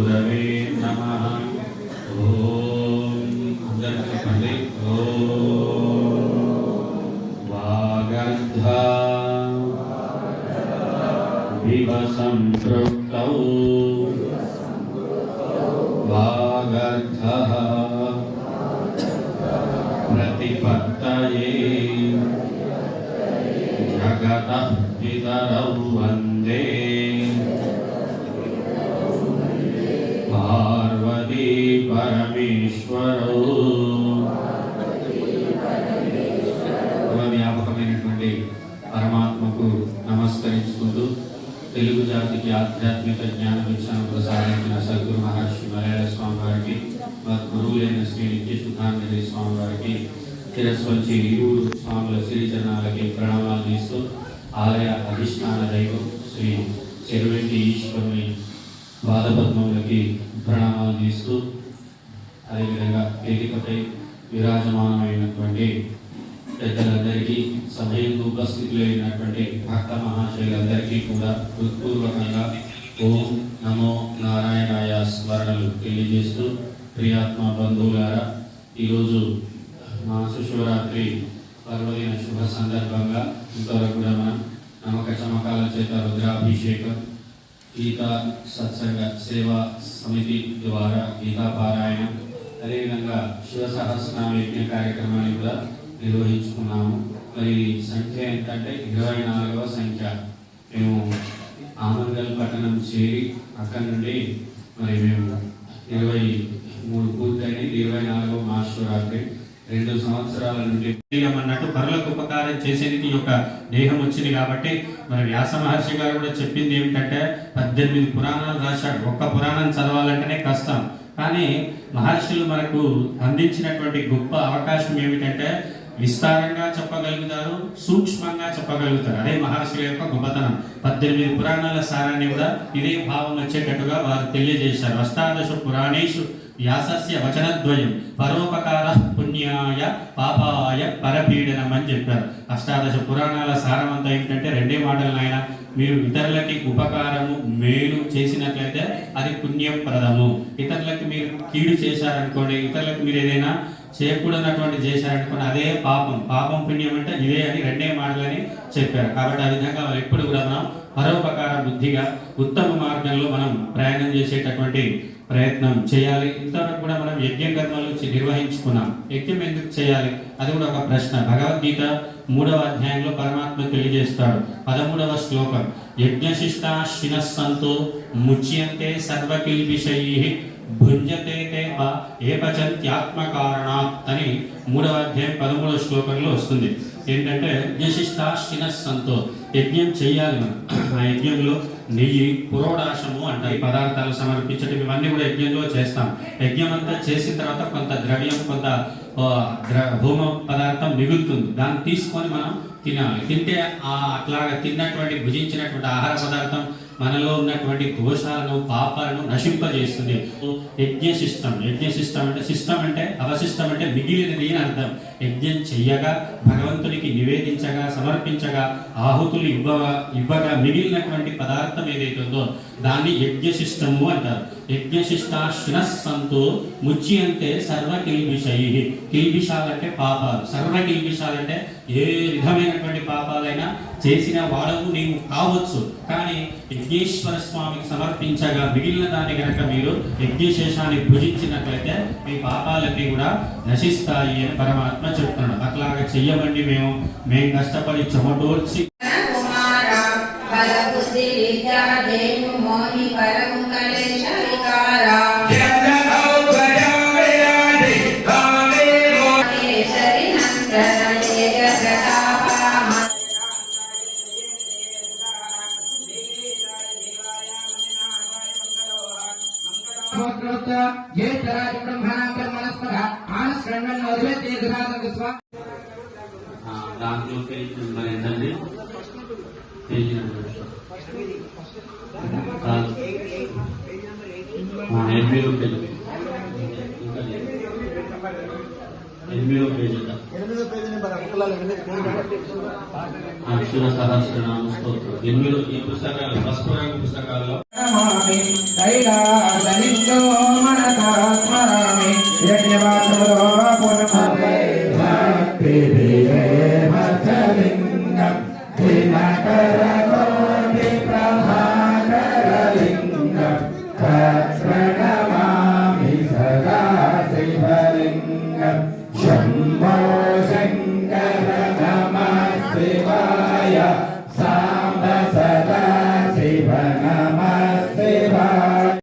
గురవే నమ ఓం అందరూ చెప్పండి వాగర్ధ వివ సంపృక్త వాగర్ధ ప్రతిపత్తయే జగత పితరౌ వందే పరమేశ్వరో వ్యాపకమైనటువంటి పరమాత్మకు నమస్కరించుకుంటూ తెలుగు జాతికి ఆధ్యాత్మిక జ్ఞాన విషయాన్ని ప్రసాదించిన సద్గురు మహర్షి మలయాళ స్వామి వారికి మా గురువులైన శ్రీ నిత్యసుధానందరి స్వామి వారికి తిరస్వచ్చి ఈరూరు స్వాముల శ్రీచరణాలకి ప్రణామాలు తీస్తూ ఆలయ అధిష్టాన దైవం శ్రీ చెరువెంటి ఈశ్వరుని పాదపద్మములకి ప్రణామాలు తీస్తూ అదేవిధంగా వేదికపై విరాజమానమైనటువంటి పెద్దలందరికీ సమయంలో ఉపస్థితులు అయినటువంటి భక్త మహాశయులందరికీ కూడా హృత్పూర్వకంగా ఓం నమో నారాయణాయ స్మరణలు తెలియజేస్తూ ప్రియాత్మ బంధువులారా ఈరోజు మా శిశువరాత్రి పర్వదిన శుభ సందర్భంగా ఇంతవరకు కూడా మనం నమ్మక చమకాల చేత రుద్రాభిషేకం గీతా సత్సంగ సేవా సమితి ద్వారా గీతా పారాయణం సహస్రనామ యజ్ఞ కార్యక్రమాన్ని కూడా నిర్వహించుకున్నాము. మరి సంఖ్య ఏంటంటే ఇరవై నాలుగవ సంఖ్య. మేము ఆమంగల్ పట్టణం చేరి అక్కడ నుండి మరి మేము ఇరవై మూడు పూర్తయింది. ఇరవై నాలుగవ మహాశివరాత్రి రెండు సంవత్సరాల నుండి శరీరం అన్నట్టు పరులకు ఉపకారం చేసేందుకు ఈ యొక్క దేహం వచ్చింది కాబట్టి మరి వ్యాస మహర్షి గారు కూడా చెప్పింది ఏమిటంటే పద్దెనిమిది పురాణాలు రాశాడు. ఒక్క పురాణం చదవాలంటేనే కష్టం. కానీ మహర్షులు మనకు అందించినటువంటి గొప్ప అవకాశం ఏమిటంటే విస్తారంగా చెప్పగలుగుతారు సూక్ష్మంగా చెప్పగలుగుతారు. అదే మహర్షుల యొక్క గొప్పతనం. పద్దెనిమిది పురాణాల సారాన్ని కూడా ఇదే భావం వచ్చేటట్టుగా వారు తెలియజేశారు. అష్టాదశ పురాణేషు వ్యాసస్య వచనద్వయం పరోపకార పుణ్యాయ పాపాయ పరపీడనం అని చెప్పారు. అష్టాదశ పురాణాల సారమంతా ఏంటంటే రెండే మాటలు నాయన. మీరు ఇతరులకి ఉపకారము మేలు చేసినట్లయితే అది పుణ్యప్రదము. ఇతరులకు మీరు కీడు చేశారనుకోండి ఇతరులకు మీరు ఏదైనా చేయకూడనటువంటి చేశారనుకోండి అదే పాపం. పాపం పుణ్యం అంటే ఇదే అని రెండే మాటలని చెప్పారు. కాబట్టి ఆ విధంగా ఎప్పుడు కూడా మనం పరోపకార బుద్ధిగా ఉత్తమ మార్గంలో మనం ప్రయాణం చేసేటటువంటి ప్రయత్నం చేయాలి. ఇంతవరకు కూడా మనం యజ్ఞ కర్మలు నిర్వహించుకున్నాం. యజ్ఞం ఎందుకు చేయాలి? అది కూడా ఒక ప్రశ్న. భగవద్గీత మూడవ అధ్యాయంలో పరమాత్మ తెలియజేస్తాడు. పదమూడవ శ్లోకం. యజ్ఞశిష్టాశినస్సంతో ముచ్యంతే సర్వకిల్బిషై భుంజతే తే ప ఏపచంత్యాత్మకారణాత్ అని మూడవ అధ్యాయం పదమూడవ శ్లోకంలో వస్తుంది. ఏంటంటే యశిష్టాశిన సంతో యజ్ఞం చేయాలి మనం. ఆ యజ్ఞంలో నెయ్యి పురోడాశము అంటే ఈ పదార్థాలు సమర్పించడం ఇవన్నీ కూడా యజ్ఞంలో చేస్తాం. యజ్ఞం అంతా చేసిన తర్వాత కొంత ద్రవ్యం కొంత ద్ర- హోమ పదార్థం మిగులుతుంది. దాన్ని తీసుకొని మనం తినాలి. తింటే ఆ అట్లాగా తిన్నటువంటి భుజించినటువంటి ఆహార పదార్థం మనలో ఉన్నటువంటి దోషాలను పాపాలను నశింపజేస్తుంది. యజ్ఞ శిష్టం యజ్ఞ సిస్టమ్ అంటే సిస్టమ్ అంటే అవశిష్టం అంటే మిగిలినది అని అర్థం. యజ్ఞం చెయ్యగా భగవంతునికి నివేదించగా సమర్పించగా ఆహుతులు ఇవ్వగా ఇవ్వగా మిగిలినటువంటి పదార్థం ఏదైతే ఉందో దాన్ని యజ్ఞశిష్టము అంటారు. యజ్ఞశిష్టా సంతో ముచ్చి అంటే సర్వ కిల్బిషై కిల్బిషాలంటే పాపాలు. సర్వ కిల్బిషాలంటే ఏ విధమైనటువంటి పాపాలైనా చేసిన వాడవు నీవు కావచ్చు. కానీ యజ్ఞేశ్వర స్వామికి సమర్పించగా మిగిలిన దాన్ని గనక మీరు యజ్ఞశేషాన్ని భుజించినట్లయితే మీ పాపాలన్నీ కూడా నశిస్తాయి అని పరమాత్మ చెప్తున్నాడు. అట్లాగా చెయ్యమండి మేము. మేము కష్టపడి చెమటోర్చి జ్యేష్ఠరాజ బ్రహ్మణాం బ్రహ్మణస్పద ఆనశ్రణ్వన్ మధురే దీర్ఘనాథం స్వా ఆ, దాంట్లో పేజ్ నెంబర్ ఏంటండి? Page number. కాదు. ఆ, ఎనిమిదో పేజ్. శివ సహస్రనామ స్తోత్రం ఎనిమిదో ఈ పుస్తకాలు పసుపు రంగు పుస్తకాల్లో మనసా స్మరామి యజ్ఞవాసములో పునః January.